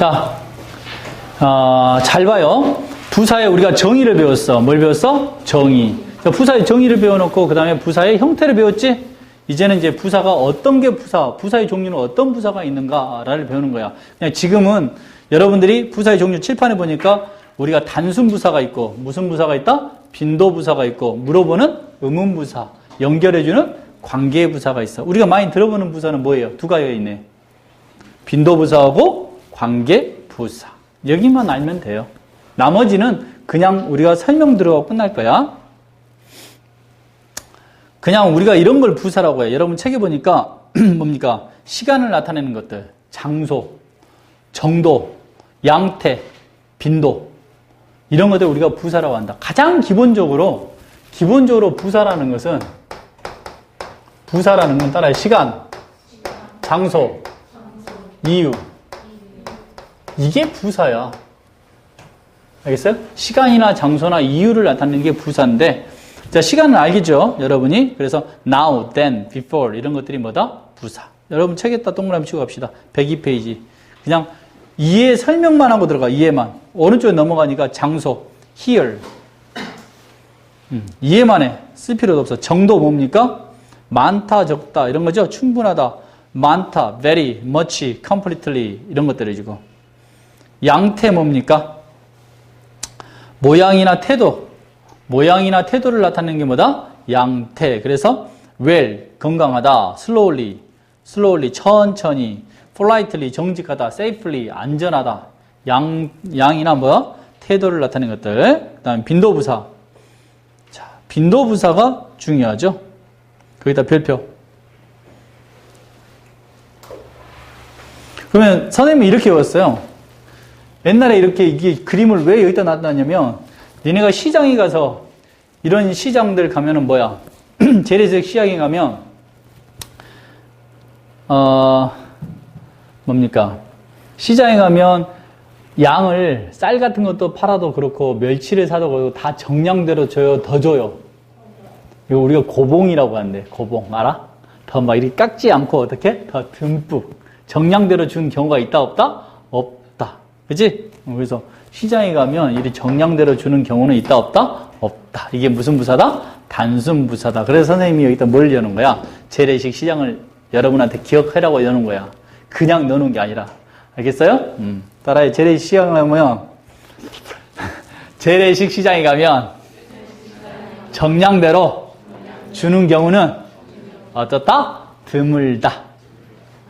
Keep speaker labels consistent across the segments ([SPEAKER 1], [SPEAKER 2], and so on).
[SPEAKER 1] 자, 어, 잘 봐요. 부사에 우리가 정의를 배웠어. 뭘 배웠어? 정의. 자, 부사의 정의를 배워놓고 그 다음에 부사의 형태를 배웠지? 이제는 이제 부사가 어떤 게 부사, 부사의 종류는 어떤 부사가 있는가를 배우는 거야. 그냥 지금은 여러분들이 부사의 종류 칠판에 보니까 우리가 단순 부사가 있고 무슨 부사가 있다? 빈도 부사가 있고 물어보는 의문 부사, 연결해주는 관계 부사가 있어. 우리가 많이 들어보는 부사는 뭐예요? 두 가지가 있네. 빈도 부사하고 관계 부사. 여기만 알면 돼요. 나머지는 그냥 우리가 설명 들어가고 끝날 거야. 그냥 우리가 이런 걸 부사라고 해요. 여러분 책에 보니까 뭡니까? 시간을 나타내는 것들, 장소, 정도, 양태, 빈도 이런 것들 우리가 부사라고 한다. 가장 기본적으로 기본적으로 부사라는 것은 부사라는 건 따라요. 시간, 장소, 이유. 이게 부사야. 알겠어요? 시간이나 장소나 이유를 나타내는 게 부사인데, 자, 시간은 알겠죠? 여러분이. 그래서 now, then, before 이런 것들이 뭐다? 부사. 여러분 책에다 동그라미 치고 갑시다. 102페이지. 그냥 이해 설명만 하고 들어가. 이해만. 오른쪽에 넘어가니까 장소, here. 음, 이해만 해. 쓸 필요도 없어. 정도 뭡니까? 많다, 적다 이런 거죠. 충분하다, 많다, very, much, completely 이런 것들을 지고 양태 뭡니까? 모양이나 태도, 모양이나 태도를 나타내는 게 뭐다? 양태. 그래서 well, 건강하다, slowly, slowly, 천천히, politely, 정직하다, safely, 안전하다. 양, 양이나 뭐 태도를 나타내는 것들. 그 다음에 빈도부사. 자, 빈도부사가 중요하죠. 거기다 별표. 그러면 선생님이 이렇게 외웠어요. 옛날에 이렇게 이게 그림을 왜 여기다 놨냐면 니네가 시장에 가서 이런 시장들 가면은 뭐야? 재래식 시장에 가면 어 뭡니까? 시장에 가면 양을 쌀 같은 것도 팔아도 그렇고 멸치를 사도 그렇고 다 정량대로 줘요, 더 줘요. 이거 우리가 고봉이라고 하는데 고봉 알아? 더 막 이렇게 깎지 않고 어떻게 더 듬뿍 정량대로 준 경우가 있다 없다? 그지? 그래서 시장에 가면 이리 정량대로 주는 경우는 있다 없다? 없다. 이게 무슨 부사다? 단순 부사다. 그래서 선생님이 여기다 뭘 여는 거야? 재래식 시장을 여러분한테 기억하라고 여는 거야. 그냥 넣는 게 아니라. 알겠어요? 음. 따라해. 재래식 시장에 가면 재래식 시장에 가면 정량대로 주는 경우는 어떻다? 드물다.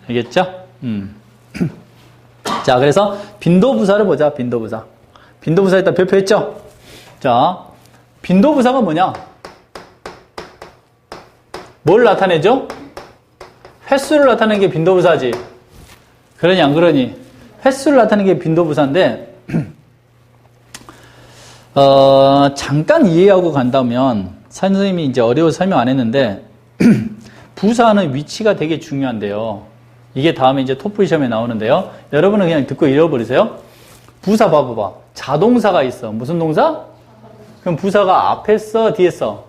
[SPEAKER 1] 알겠죠? 음. 자, 그래서 빈도부사를 보자. 빈도부사. 빈도부사 일단 별표했죠? 자, 빈도부사가 뭐냐? 뭘 나타내죠? 횟수를 나타내는 게 빈도부사지. 그러니 안 그러니? 횟수를 나타내는 게 빈도부사인데 어, 잠깐 이해하고 간다면 선생님이 이제 어려워 설명 안 했는데 부사는 위치가 되게 중요한데요. 이게 다음에 이제 토플 시험에 나오는데요. 여러분은 그냥 듣고 잃어버리세요. 부사 봐봐봐. 자동사가 있어. 무슨 동사? 그럼 부사가 앞에 써, 뒤에 써?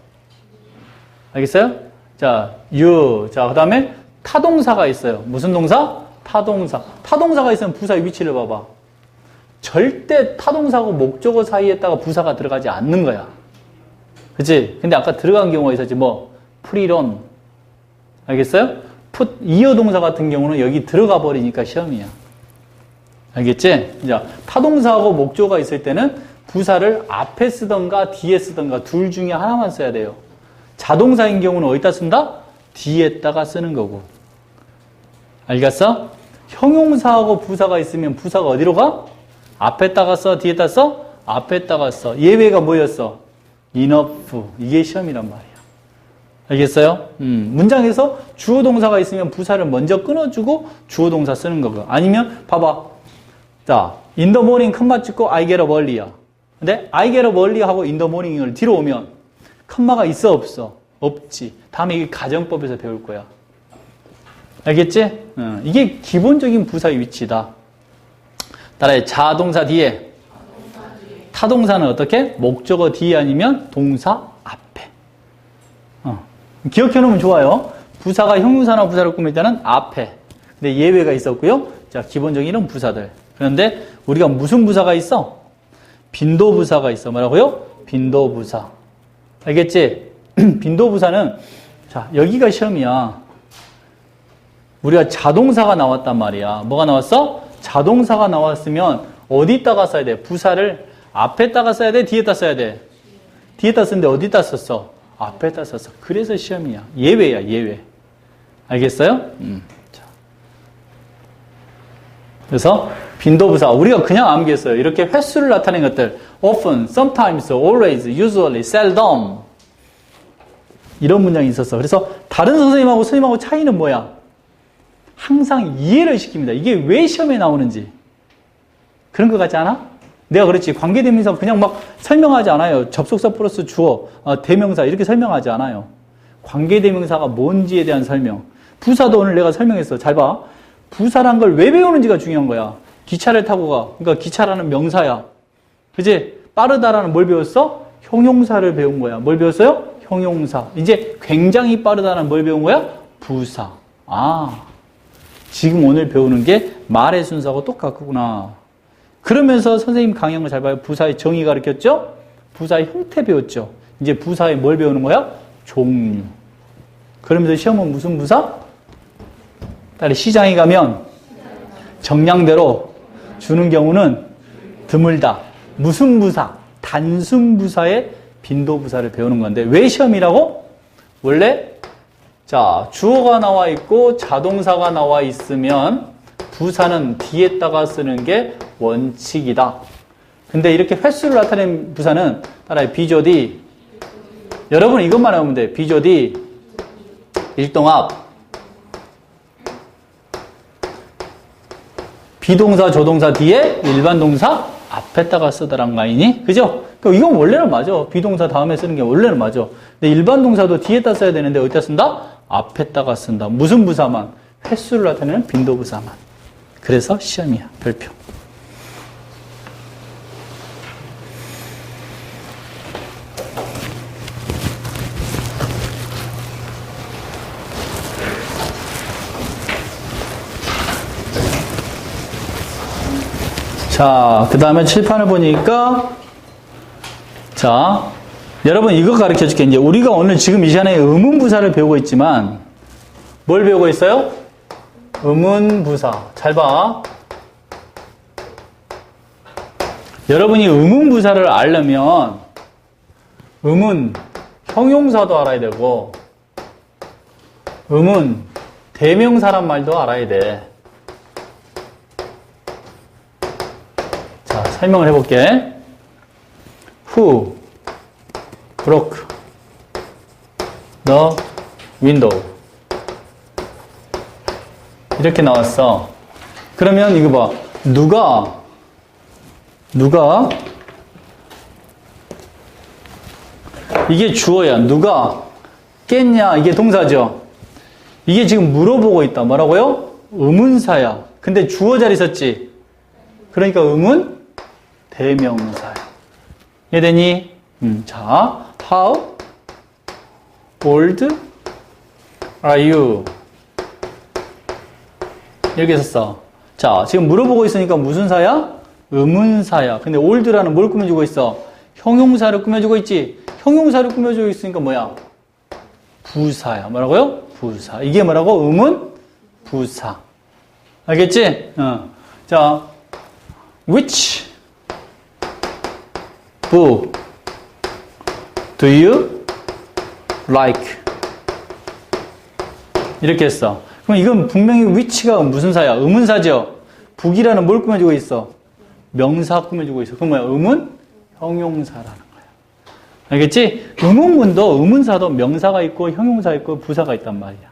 [SPEAKER 1] 알겠어요? 자, you. 자, 그 다음에 타동사가 있어요. 무슨 동사? 타동사. 타동사가 있으면 부사의 위치를 봐봐. 절대 타동사하고 목적어 사이에다가 부사가 들어가지 않는 거야. 그치? 근데 아까 들어간 경우가 있었지. 뭐, 프리론. 알겠어요? 풋, 이어 동사 같은 경우는 여기 들어가 버리니까 시험이야. 알겠지? 자, 타동사하고 목조가 있을 때는 부사를 앞에 쓰던가 뒤에 쓰던가 둘 중에 하나만 써야 돼요. 자동사인 경우는 어디다 쓴다? 뒤에다가 쓰는 거고. 알겠어? 형용사하고 부사가 있으면 부사가 어디로 가? 앞에다가 써? 뒤에다 써? 앞에다가 써. 예외가 뭐였어? enough. 이게 시험이란 말이야. 알겠어요? 음, 문장에서 주어 동사가 있으면 부사를 먼저 끊어주고 주어 동사 쓰는 거고. 아니면 봐봐. 자, in the morning 컴마 찍고 I get early야. 근데 I get up early 하고 in the morning을 뒤로 오면 컴마가 있어 없어? 없지. 다음에 이게 가정법에서 배울 거야. 알겠지? 어, 이게 기본적인 부사의 위치다. 따라해 자동사 뒤에 타동사는 어떻게? 목적어 뒤에 아니면 동사 앞에. 어. 기억해 놓으면 좋아요. 부사가 형용사나 부사를 꾸밀 때는 앞에. 근데 예외가 있었고요. 자, 기본적인 이런 부사들. 그런데 우리가 무슨 부사가 있어? 빈도 부사가 있어. 뭐라고요? 빈도 부사. 알겠지? 빈도 부사는 자 여기가 시험이야. 우리가 자동사가 나왔단 말이야. 뭐가 나왔어? 자동사가 나왔으면 어디다가 써야 돼? 부사를 앞에다가 써야 돼? 뒤에다 써야 돼? 뒤에다 쓰는데 어디다 썼어? 앞에다 썼어. 그래서 시험이야. 예외야, 예외. 알겠어요? 음. 자. 그래서 빈도부사 우리가 그냥 암기했어요. 이렇게 횟수를 나타내는 것들 often, sometimes, always, usually, seldom 이런 문장이 있었어. 그래서 다른 선생님하고 선생님하고 차이는 뭐야? 항상 이해를 시킵니다. 이게 왜 시험에 나오는지 그런 것 같지 않아? 내가 그렇지 관계대명사 그냥 막 설명하지 않아요. 접속사 플러스 주어, 어, 대명사 이렇게 설명하지 않아요. 관계대명사가 뭔지에 대한 설명. 부사도 오늘 내가 설명했어. 잘 봐. 부사란 걸 왜 배우는지가 중요한 거야. 기차를 타고 가. 그러니까 기차라는 명사야. 그지? 빠르다라는 뭘 배웠어? 형용사를 배운 거야. 뭘 배웠어요? 형용사. 이제 굉장히 빠르다는 뭘 배운 거야? 부사. 아. 지금 오늘 배우는 게 말의 순서하고 똑같구나. 그러면서 선생님 강의한 거 잘 봐요. 부사의 정의 가르쳤죠? 부사의 형태 배웠죠? 이제 부사의 뭘 배우는 거야? 종류. 그러면서 시험은 무슨 부사? 딸이 시장에 가면 정량대로 주는 경우는 드물다. 무슨 부사? 단순 부사의 빈도 부사를 배우는 건데 왜 시험이라고? 원래 자 주어가 나와 있고 자동사가 나와 있으면 부사는 뒤에다가 쓰는 게 원칙이다. 근데 이렇게 횟수를 나타낸 부사는 따라해 비조디 여러분 이것만 하면 돼. 비조디 일동합 비동사 조동사 뒤에 일반 동사 앞에다가 쓰더란 거 아니니? 그죠? 그럼 이건 원래는 맞아. 비동사 다음에 쓰는 게 원래는 맞아. 근데 일반 동사도 뒤에다 써야 되는데 어디다 쓴다? 앞에다가 쓴다. 무슨 부사만? 횟수를 나타내는 빈도부사만. 그래서 시험이야. 별표. 자, 그 다음에 칠판을 보니까, 자, 여러분 이거 가르쳐 줄게. 이제 우리가 오늘 지금 이 시간에 의문부사를 배우고 있지만, 뭘 배우고 있어요? 의문부사. 잘 봐. 여러분이 의문부사를 알려면, 의문, 형용사도 알아야 되고, 의문, 대명사란 말도 알아야 돼. 자, 설명을 해볼게. Who broke the window? 이렇게 나왔어. 그러면 이거 봐. 누가, 누가, 이게 주어야. 누가 깼냐? 이게 동사죠. 이게 지금 물어보고 있다. 뭐라고요? 의문사야. 근데 주어 자리 썼지? 그러니까 음은 대명사야. 이해되니? 음, 자, how old are you? 이렇게 썼어. 자, 지금 물어보고 있으니까 무슨 사야? 의문사야. 근데 old라는 뭘 꾸며주고 있어? 형용사를 꾸며주고 있지? 형용사를 꾸며주고 있으니까 뭐야? 부사야. 뭐라고요? 부사. 이게 뭐라고? 음은 부사. 알겠지? 어. 자, which book do you like? 이렇게 했어. 그럼 이건 분명히 which가 무슨 사야? 의문사죠? 북이라는 뭘 꾸며주고 있어? 명사 꾸며주고 있어. 그럼 뭐야? 음은 형용사라는 거야. 알겠지? 의문문도 의문사도 명사가 있고 형용사 있고 부사가 있단 말이야.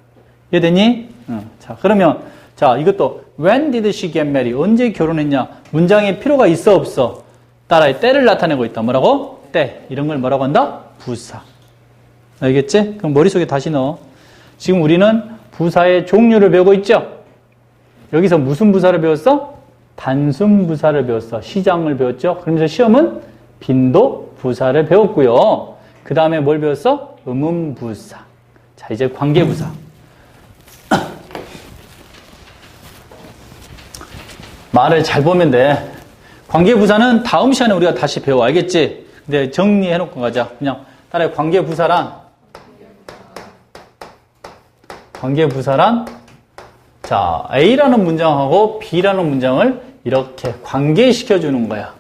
[SPEAKER 1] 이해되니? 응. 자, 그러면 자, 이것도 when did she get married? 언제 결혼했냐? 문장에 필요가 있어 없어? 따라해 때를 나타내고 있다. 뭐라고? 때. 이런 걸 뭐라고 한다? 부사. 알겠지? 그럼 머릿속에 다시 넣어. 지금 우리는 부사의 종류를 배우고 있죠? 여기서 무슨 부사를 배웠어? 단순 부사를 배웠어. 시장을 배웠죠? 그러면서 시험은 빈도 부사를 배웠고요. 그 다음에 뭘 배웠어? 의문 부사. 자, 이제 관계 부사. 말을 잘 보면 돼. 관계부사는 다음 시간에 우리가 다시 배워. 알겠지? 근데 정리해놓고 가자. 그냥 따라해. 관계부사란, 관계부사란, 자, A라는 문장하고 B라는 문장을 이렇게 관계시켜 주는 거야.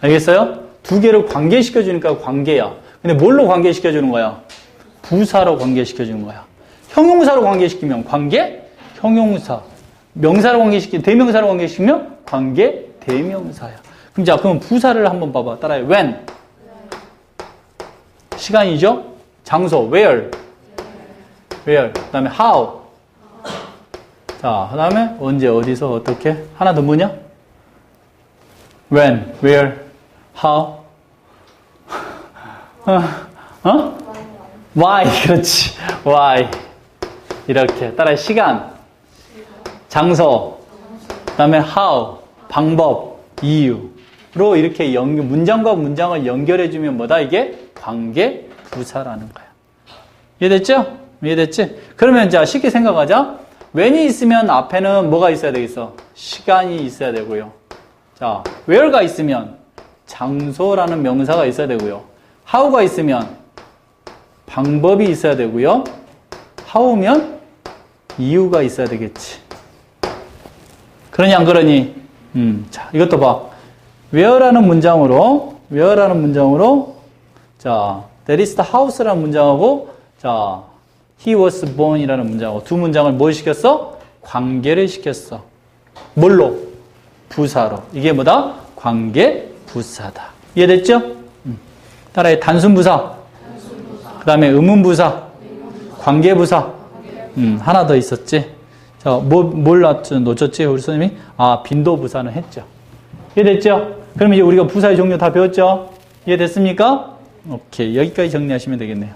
[SPEAKER 1] 알겠어요? 두 개를 관계시켜 주니까 관계야. 근데 뭘로 관계시켜 주는 거야? 부사로 관계시켜 주는 거야. 형용사로 관계시키면 관계, 형용사. 명사로 관계시키면, 대명사로 관계시키면 관계, 대명사야. 그럼 자, 그럼 부사를 한번 봐봐. 따라해. when. 시간이죠? 장소, where. where. 그 다음에 how. 자, 그 다음에 언제, 어디서, 어떻게. 하나 더 뭐냐? when, where, how. 어? 어? why. 그렇지. why. 이렇게. 따라해. 시간, 장소, 그 다음에 how. 방법, 이유로 이렇게 연, 문장과 문장을 연결해주면 뭐다? 이게 관계 부사라는 거야. 이해됐죠? 이해됐지? 그러면 자, 쉽게 생각하자. when이 있으면 앞에는 뭐가 있어야 되겠어? 시간이 있어야 되고요. 자, where가 있으면 장소라는 명사가 있어야 되고요. how가 있으면 방법이 있어야 되고요. how면 이유가 있어야 되겠지. 그러니 안 그러니? 음, 자, 이것도 봐. where라는 문장으로, where라는 문장으로, 자, that is the house라는 문장하고, 자, he was born이라는 문장하고 두 문장을 뭘 시켰어? 관계를 시켰어. 뭘로? 부사로. 이게 뭐다? 관계 부사다. 이해됐죠? 음. 따라해 단순 부사. 그 다음에 의문 부사. 관계 부사. 음, 하나 더 있었지? 자, 뭐, 뭘 놓쳤- 놓쳤지? 우리 선생님이? 아, 빈도 부사는 했죠. 이해됐죠? 그럼 이제 우리가 부사의 종류 다 배웠죠? 이해됐습니까? 오케이. 여기까지 정리하시면 되겠네요.